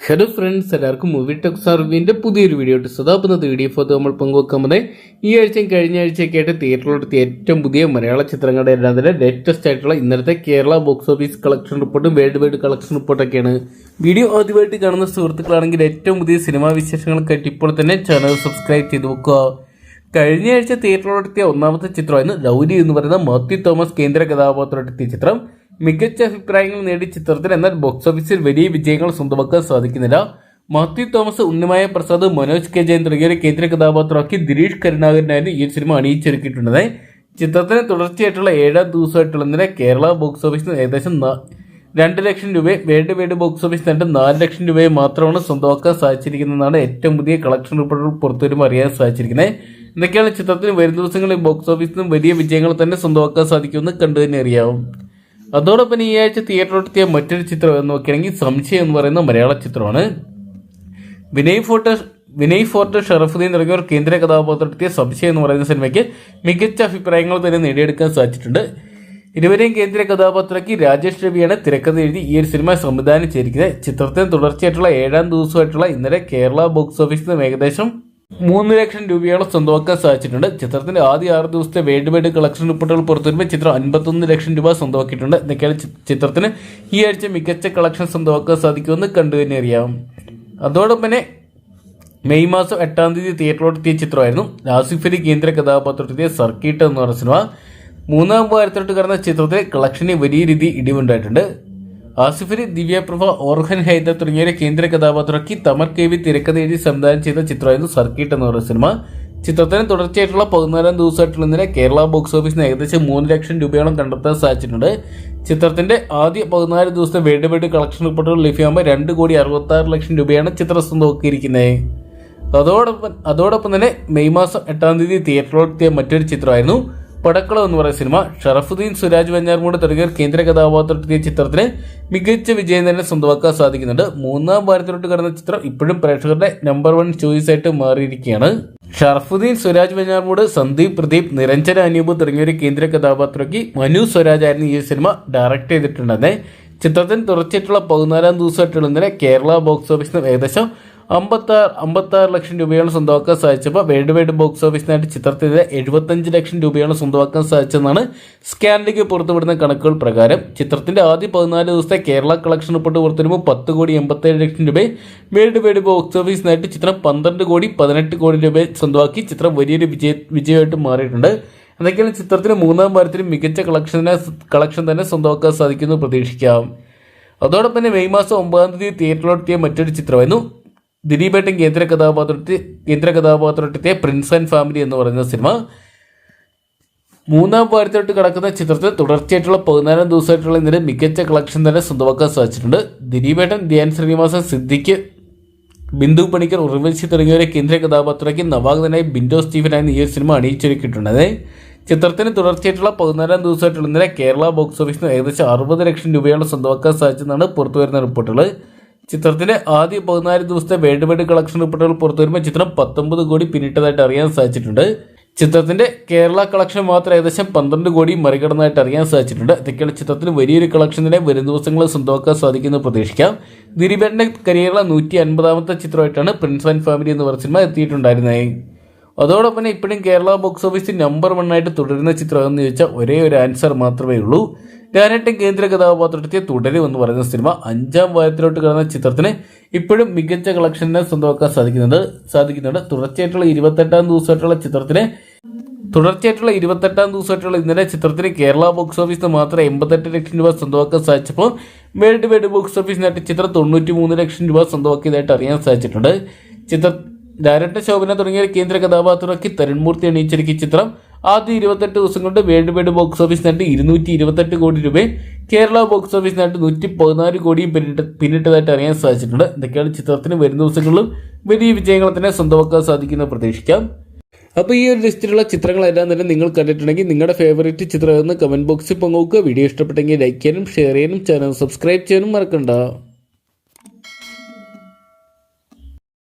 Hello friends എല്ലാവർക്കും movie tech സർവീന്റെ പുതിയൊരു വീഡിയോ ഇട്ട് സദാപുന്നത് വീഡിയോ ഫോട്ടോ നമ്മൾ പങ്കുവെക്കുന്നത് ഈ ആഴ്ചയും കഴിഞ്ഞ ആഴ്ചയൊക്കെ ആയിട്ട് തിയേറ്ററിലോട്ട് ഏറ്റവും പുതിയ മലയാള ചിത്രങ്ങളുടെ എല്ലാം തന്നെ ലേറ്റസ്റ്റ് ആയിട്ടുള്ള ഇന്നലത്തെ കേരള ബോക്സ് ഓഫീസ് കളക്ഷൻ റിപ്പോർട്ടും വേൾഡ് വൈഡ് കളക്ഷൻ റിപ്പോർട്ടൊക്കെയാണ് വീഡിയോ ആദ്യമായിട്ട് കാണുന്ന സുഹൃത്തുക്കളാണെങ്കിൽ ഏറ്റവും പുതിയ സിനിമാ വിശേഷങ്ങൾക്കായിട്ട് ഇപ്പോൾ തന്നെ ചാനൽ സബ്സ്ക്രൈബ് ചെയ്ത് വെക്കുക. കഴിഞ്ഞ ആഴ്ച തിയേറ്ററിലെത്തിയ ഒന്നാമത്തെ ചിത്രമായിരുന്നു ലൗലി എന്ന് പറയുന്ന മാത്യു തോമസ് കേന്ദ്ര കഥാപാത്രമെത്തിയ ചിത്രം. മികച്ച അഭിപ്രായങ്ങൾ നേടി ചിത്രത്തിൽ എന്നാൽ ബോക്സ് ഓഫീസിൽ വലിയ വിജയങ്ങൾ സ്വന്തമാക്കാൻ സാധിക്കുന്നില്ല. Matthew Thomas Unnimaya Prasad Manoj K Jayan തുടങ്ങിയവരെ കേന്ദ്ര കഥാപാത്രമാക്കി ദിലീഷ് കരുണാകരനായിരുന്നു ഈ സിനിമ അണിയിച്ചൊരുക്കിയിട്ടുള്ളത്. ചിത്രത്തിന് തുടർച്ചയായിട്ടുള്ള ഏഴാം ദിവസമായിട്ടുള്ള നില കേരള ബോക്സ് ഓഫീസിൽ ഏകദേശം രണ്ട് ലക്ഷം രൂപയെ വേൾഡ് വൈഡ് ബോക്സ് ഓഫീസ് നേട്ട് നാല് ലക്ഷം രൂപയെ മാത്രമാണ് സ്വന്തമാക്കാൻ സാധിച്ചിരിക്കുന്നതെന്നാണ് ഏറ്റവും പുതിയ കളക്ഷൻ റിപ്പോർട്ടുകൾ പുറത്തുവരുമ്പോൾ അറിയാൻ സാധിച്ചിരിക്കുന്നത്. എന്തൊക്കെയാണ് ചിത്രത്തിന് വരും ദിവസങ്ങളിൽ ബോക്സ് ഓഫീസിൽ നിന്നും വലിയ വിജയങ്ങൾ തന്നെ സ്വന്തമാക്കാൻ സാധിക്കുമെന്ന് കണ്ടു തന്നെ അറിയാവും. അതോടൊപ്പം ഈ ആഴ്ച തിയേറ്ററിലെത്തിയ മറ്റൊരു ചിത്രം എന്ന് നോക്കുകയാണെങ്കിൽ സംശയം എന്ന് പറയുന്ന മലയാള ചിത്രമാണ്. വിനയ് ഫോർട്ട് വിനയ് ഫോർട്ട് ഷറഫുദ്ദീൻ ഒരു കേന്ദ്ര കഥാപാത്രത്തിയ സംശയം എന്ന് പറയുന്ന സിനിമയ്ക്ക് മികച്ച അഭിപ്രായങ്ങൾ തന്നെ നേടിയെടുക്കാൻ സാധിച്ചിട്ടുണ്ട്. ഇരുവരെയും കേന്ദ്ര കഥാപാത്രമാക്കി രാജേഷ് രവിയാണ് തിരക്കഥ എഴുതി ഈ ഒരു സിനിമ സംവിധാനം ചെയ്തിരിക്കുന്നത്. ചിത്രത്തിന് തുടർച്ചയായിട്ടുള്ള ഏഴാം ദിവസമായിട്ടുള്ള ഇന്നലെ കേരള ബോക്സ് ഓഫീസിൽ നിന്ന് ഏകദേശം മൂന്ന് ലക്ഷം രൂപയോളം സ്വന്തമാക്കാൻ സാധിച്ചിട്ടുണ്ട്. ചിത്രത്തിന്റെ ആദ്യ ആറ് ദിവസത്തെ വേൾഡ് വൈഡ് കളക്ഷൻ റിപ്പോർട്ടുകൾ പുറത്തുവരുമ്പോൾ ചിത്രം അൻപത്തൊന്ന് ലക്ഷം രൂപ സ്വന്തമാക്കിയിട്ടുണ്ട്. എന്നൊക്കെയാണ് ചിത്രത്തിന് ഈ ആഴ്ച മികച്ച കളക്ഷൻ സ്വന്തമാക്കാൻ സാധിക്കുമെന്ന് കണ്ടു തന്നെ അറിയാം. അതോടൊപ്പം തന്നെ മെയ് മാസം എട്ടാം തീയതി തിയേറ്ററിലോട്ടെത്തിയ ചിത്രമായിരുന്നു. ആസിഫലി കേന്ദ്ര കഥാപാത്രത്തിലെ സർക്കിട്ട് എന്ന് പറഞ്ഞ സിനിമ. മൂന്നാം വാരത്തിലോട്ട് കടന്ന ചിത്രത്തിലെ കളക്ഷന് വലിയ രീതി ഇടിവുണ്ടായിട്ടുണ്ട്. ആസിഫ് അലി ദിവ്യപ്രഭ ഓർഹൻ ഹൈദർ തുടങ്ങിയവരെ കേന്ദ്ര കഥാപാത്രമാക്കി തമർ കെ വി തിരക്കഥ എഴുതി സംവിധാനം ചെയ്ത ചിത്രമായിരുന്നു സർക്കിട്ട് എന്ന് പറയുന്ന സിനിമ. ചിത്രത്തിന് തുടർച്ചയായിട്ടുള്ള പതിനാലാം ദിവസമായിട്ടുള്ള ഇന്നലെ കേരള ബോക്സ് ഓഫീസിന് ഏകദേശം മൂന്ന് ലക്ഷം രൂപയോളം കണ്ടെത്താൻ സാധിച്ചിട്ടുണ്ട്. ചിത്രത്തിന്റെ ആദ്യ പതിനാല് ദിവസത്തെ വേൾഡ് വൈഡ് കളക്ഷൻ റിപ്പോർട്ടുകൾ ലഭ്യമാകുമ്പോൾ രണ്ട് കോടി അറുപത്തി ആറ് ലക്ഷം രൂപയാണ് ചിത്രം സ്വന്തമാക്കിയിരിക്കുന്നത് അതോടൊപ്പം അതോടൊപ്പം തന്നെ മെയ് മാസം എട്ടാം തീയതി തിയേറ്ററിലെത്തിയ മറ്റൊരു ചിത്രമായിരുന്നു പടക്കളം എന്ന് പറയുന്ന സിനിമ ഷറഫുദ്ദീൻ സുരാജ് വഞ്ഞാർമൂട് തുടങ്ങിയവർ കേന്ദ്ര കഥാപാത്രത്തിലെത്തിയ ചിത്രത്തിന് മികച്ച വിജയം തന്നെ സ്വന്തമാക്കാൻ സാധിക്കുന്നുണ്ട്. മൂന്നാം വാരത്തിലോട്ട് കടന്ന ചിത്രം ഇപ്പോഴും പ്രേക്ഷകരുടെ നമ്പർ വൺ ചോയ്സ് ആയിട്ട് മാറിയിരിക്കുകയാണ്. ഷറഫുദ്ദീൻ സുരാജ് വഞ്ഞാർമൂട് സന്ദീപ് പ്രദീപ് നിരഞ്ജന അനൂപ് തുടങ്ങിയവർ കേന്ദ്ര കഥാപാത്രമാക്കി മനു സ്വരാജ് ആയിരുന്നു ഈ സിനിമ ഡയറക്റ്റ് ചെയ്തിട്ടുണ്ടെന്ന് ചിത്രത്തിന് തുടർച്ചയായിട്ടുള്ള പതിനാലാം ദിവസമായിട്ടുള്ള ഇന്നലെ കേരള ബോക്സ് ഓഫീസിൽ ഏകദേശം അമ്പത്താറ് അമ്പത്താറ് ലക്ഷം രൂപയാണ് സ്വന്തമാക്കാൻ സാധിച്ചപ്പോൾ വേൾഡ് വൈഡ് ബോക്സ് ഓഫീസിനായിട്ട് ചിത്രത്തിന് എഴുപത്തഞ്ച് ലക്ഷം രൂപയാണ് സ്വന്തമാക്കാൻ സാധിച്ചതെന്നാണ് സ്കാനിലേക്ക് പുറത്തുവിടുന്ന കണക്കുകൾ പ്രകാരം. ചിത്രത്തിന്റെ ആദ്യ പതിനാല് ദിവസത്തെ കേരള കളക്ഷൻ റിപ്പോർട്ട് പുറത്തുവരുമ്പോൾ പത്ത് കോടി എൺപത്തേഴ് ലക്ഷം രൂപ വേൾഡ് വൈഡ് ബോക്സ് ഓഫീസിനായിട്ട് ചിത്രം പന്ത്രണ്ട് കോടി പതിനെട്ട് കോടി രൂപ സ്വന്തമാക്കി ചിത്രം വലിയൊരു വിജയ വിജയമായിട്ട് മാറിയിട്ടുണ്ട്. എന്തൊക്കെയാണ് ചിത്രത്തിന് മൂന്നാം വാരത്തിൽ മികച്ച കളക്ഷനെ കളക്ഷൻ തന്നെ സ്വന്തമാക്കാൻ സാധിക്കുമെന്ന് പ്രതീക്ഷിക്കാം. അതോടൊപ്പം തന്നെ മെയ് മാസം ഒമ്പതാം തീയതി തിയേറ്ററിലോട്ടിയ മറ്റൊരു ചിത്രമായിരുന്നു ദിലീപേട്ടൻ കേന്ദ്ര കഥാപാത്രത്തെ കേന്ദ്ര കഥാപാത്രത്തെ പ്രിൻസ് ആൻഡ് ഫാമിലി എന്ന് പറയുന്ന സിനിമ. മൂന്നാം വാരത്തോട്ട് കിടക്കുന്ന ചിത്രത്തിൽ തുടർച്ചയായിട്ടുള്ള പതിനാലാം ദിവസമായിട്ടുള്ള ഇന്നലെ മികച്ച കളക്ഷൻ തന്നെ സ്വന്തമാക്കാൻ സാധിച്ചിട്ടുണ്ട്. ദിലീപേട്ടൻ ധ്യാൻ ശ്രീനിവാസൻ സിദ്ദിഖ് ബിന്ദു പണിക്കർ ഉർവശി തുടങ്ങിയവരെ കേന്ദ്ര കഥാപാത്രമാക്കി നവാഗതനായി ബിൻഡോ സ്റ്റീഫനായിരുന്നു ഈ സിനിമ അണിയിച്ചൊരുക്കിയിട്ടുള്ളത് ചിത്രത്തിന് തുടർച്ചയായിട്ടുള്ള പതിനാലാം ദിവസമായിട്ടുള്ള ഇന്നലെ കേരള ബോക്സ് ഓഫീസിന് ഏകദേശം അറുപത് ലക്ഷം രൂപയാണ് സ്വന്തമാക്കാൻ സാധിച്ചതെന്നാണ് പുറത്തുവരുന്ന റിപ്പോർട്ടുകൾ ചിത്രത്തിന്റെ ആദ്യ പതിനാല് ദിവസത്തെ വേൾഡ് വൈഡ് കളക്ഷൻ റിപ്പോർട്ടുകൾ പുറത്തുവരുമ്പോൾ ചിത്രം പത്തൊമ്പത് കോടി പിന്നിട്ടതായിട്ട് അറിയാൻ സാധിച്ചിട്ടുണ്ട്. ചിത്രത്തിന്റെ കേരള കളക്ഷൻ മാത്രം ഏകദേശം പന്ത്രണ്ട് കോടി മറികടന്നതായിട്ട് അറിയാൻ സാധിച്ചിട്ടുണ്ട്. ഇതൊക്കെയുള്ള ചിത്രത്തിന് വലിയൊരു കളക്ഷൻ തന്നെ വരും ദിവസങ്ങളിൽ സ്വന്തമാക്കാൻ സാധിക്കുമെന്ന് പ്രതീക്ഷിക്കാം. ദിലീപന്റെ കരിയറിലെ നൂറ്റി അൻപതാമത്തെ ചിത്രമായിട്ടാണ് പ്രിൻസ് ആൻഡ് ഫാമിലി എന്ന് പറഞ്ഞ സിനിമ എത്തിയിട്ടുണ്ടായിരുന്നത് അതോടൊപ്പം ഇപ്പോഴും കേരള ബോക്സ് ഓഫീസിൽ നമ്പർ വൺ ആയിട്ട് തുടരുന്ന ചിത്രം എന്ന് ചോദിച്ചാൽ ഒരേ ഒരു ആൻസർ മാത്രമേ ഉള്ളൂ. ലാലേട്ടൻ കേന്ദ്ര കഥാപാത്രത്തെ തുടരും എന്ന് പറയുന്ന സിനിമ അഞ്ചാം വാരത്തിലോട്ട് കിടന്ന ചിത്രത്തിന് ഇപ്പോഴും മികച്ച കളക്ഷനെ സ്വന്തമാക്കാൻ സാധിക്കുന്നത് സാധിക്കുന്നുണ്ട്. തുടർച്ചയായിട്ടുള്ള ഇരുപത്തെട്ടാം ദിവസമായിട്ടുള്ള ചിത്രത്തിന് തുടർച്ചയായിട്ടുള്ള ഇരുപത്തെട്ടാം ദിവസമായിട്ടുള്ള ഇന്നലെ ചിത്രത്തിന് കേരള ബോക്സ് ഓഫീസിന് മാത്രം എൺപത്തെട്ട് ലക്ഷം രൂപ സ്വന്തമാക്കാൻ സാധിച്ചപ്പോൾ വേൾഡ് വൈഡ് ബോക്സ് ഓഫീസിനായിട്ട് ചിത്രം തൊണ്ണൂറ്റി മൂന്ന് ലക്ഷം രൂപ സ്വന്തമാക്കിയതായിട്ട് അറിയാൻ സാധിച്ചിട്ടുണ്ട്. ചിത്ര ഡയറക്ടർ ശോഭന തുടങ്ങിയ കേന്ദ്ര കഥാപാത്രമാക്കി തരുൺമൂർത്തി അണിയിച്ചിരിക്കുന്ന ചിത്രം ആദ്യ ഇരുപത്തെട്ട് ദിവസം കൊണ്ട് വേൾഡ് വൈഡ് ബോക്സ് ഓഫീസ് നേട്ടം ഇരുന്നൂറ്റി ഇരുപത്തെട്ട് കോടി രൂപയും കേരള ബോക്സ് ഓഫീസ് നേട്ടം നൂറ്റി പതിനാല് കോടിയും പിന്നിട്ട് പിന്നിട്ടതായിട്ട് അറിയാൻ സാധിച്ചിട്ടുണ്ട്. ഇതൊക്കെയാണ് ചിത്രത്തിന് വരുന്ന ദിവസങ്ങളിലും വലിയ വിജയങ്ങൾ തന്നെ സ്വന്തമാക്കാൻ സാധിക്കുന്ന പ്രതീക്ഷിക്കാം. അപ്പോൾ ഈ ഒരു ലിസ്റ്റിലുള്ള ചിത്രങ്ങളെല്ലാം തന്നെ നിങ്ങൾ കണ്ടിട്ടുണ്ടെങ്കിൽ നിങ്ങളുടെ ഫേവറേറ്റ് ചിത്രം എന്ന് കമന്റ് ബോക്സിൽ പങ്കുവെക്കുക. വീഡിയോ ഇഷ്ടപ്പെട്ടെങ്കിൽ ലൈക്ക് ചെയ്യാനും ഷെയർ ചെയ്യാനും ചാനൽ സബ്സ്ക്രൈബ് ചെയ്യാനും മറക്കണ്ട.